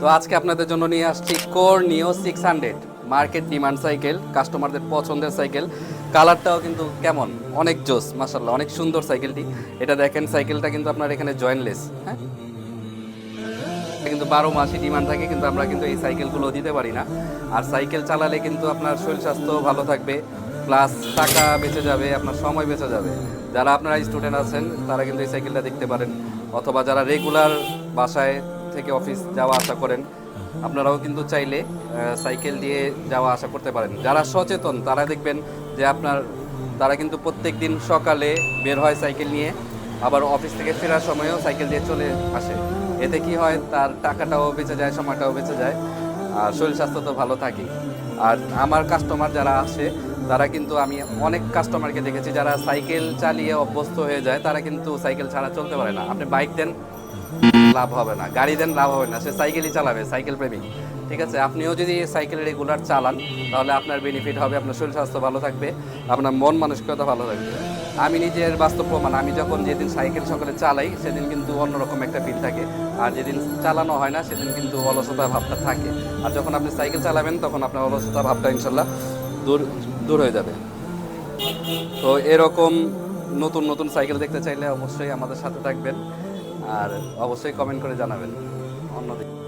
তো আজকে আপনাদের জন্য নিয়ে আসছি core neo six hundred market demand cycle কাস্টমারদের পছন্দের সাইকেল কালারটাও কিন্তু কেমন? অনেক জোস মাসাল্লাহ অনেক সুন্দর সাইকেলটি এটা দেখেন সাইকেলটা কিন্তু আপনার এখানে জয়েনলেস হ্যাঁ? কিন্তু বারো মাসই ডিমান্ড থাকে, কিন্তু আমরা কিন্তু এই সাইকেলগুলো দিতে পারি না। আর সাইকেল চালালে কিন্তু আপনার শরীর স্বাস্থ্য ভালো থাকবে প্লাস টাকা বেঁচে যাবে, আপনার সময় বেঁচে যাবে। যারা আপনারা স্টুডেন্ট আছেন, তারা কিন্তু এই সাইকেলটা দেখতে পারেন। অথবা যারা রেগুলার বাসায় থেকে অফিস যাওয়া আসা করেন, আপনারাও কিন্তু চাইলে সাইকেল দিয়ে যাওয়া আসা করতে পারেন। যারা সচেতন, তারা দেখবেন যে আপনার, তারা কিন্তু প্রত্যেক দিন সকালে বের হয় সাইকেল নিয়ে, আবার অফিস থেকে ফেরার সময়ও সাইকেল দিয়ে চলে আসে। এতে কি হয়, তার টাকাটাও বেঁচে যায়, সময়টাও বেঁচে যায়, আর শরীর স্বাস্থ্য তো ভালো থাকে আর আমার কাস্টমার যারা আসে তারা কিন্তু আমি অনেক কাস্টমারকে দেখেছি যারা সাইকেল চালিয়ে অভ্যস্ত হয়ে যায়, তারা কিন্তু সাইকেল ছাড়া চলতে পারে না। আপনি বাইক দেন, লাভ হবে না। গাড়ি দেন, লাভ হবে না। সে সাইকেলই চালাবে, সাইকেল প্রেমিক। ঠিক আছে? আপনিও যদি সাইকেল রেগুলার চালান, তাহলে আপনার বেনিফিট হবে, আপনার শরীর স্বাস্থ্য ভালো থাকবে, আপনার মন মানসিকতা ভালো থাকবে। আমি নিজের বাস্তব প্রমাণ, আমি যখন যেদিন সাইকেল সকালে চালাই, সেদিন কিন্তু অন্যরকম একটা ফিল থাকে। আর যেদিন চালানো হয় না, সেদিন কিন্তু অলসতা ভাবটা থাকে। আর যখন আপনি সাইকেল চালাবেন, তখন আপনার অলসতা ভাবটা ইনশাল্লাহ দূর দূর হয়ে যাবে। তো এরকম নতুন নতুন সাইকেল দেখতে চাইলে অবশ্যই আমাদের সাথে থাকবেন। আর অবশ্যই কমেন্ট করে জানাবেন। অন্যদিকে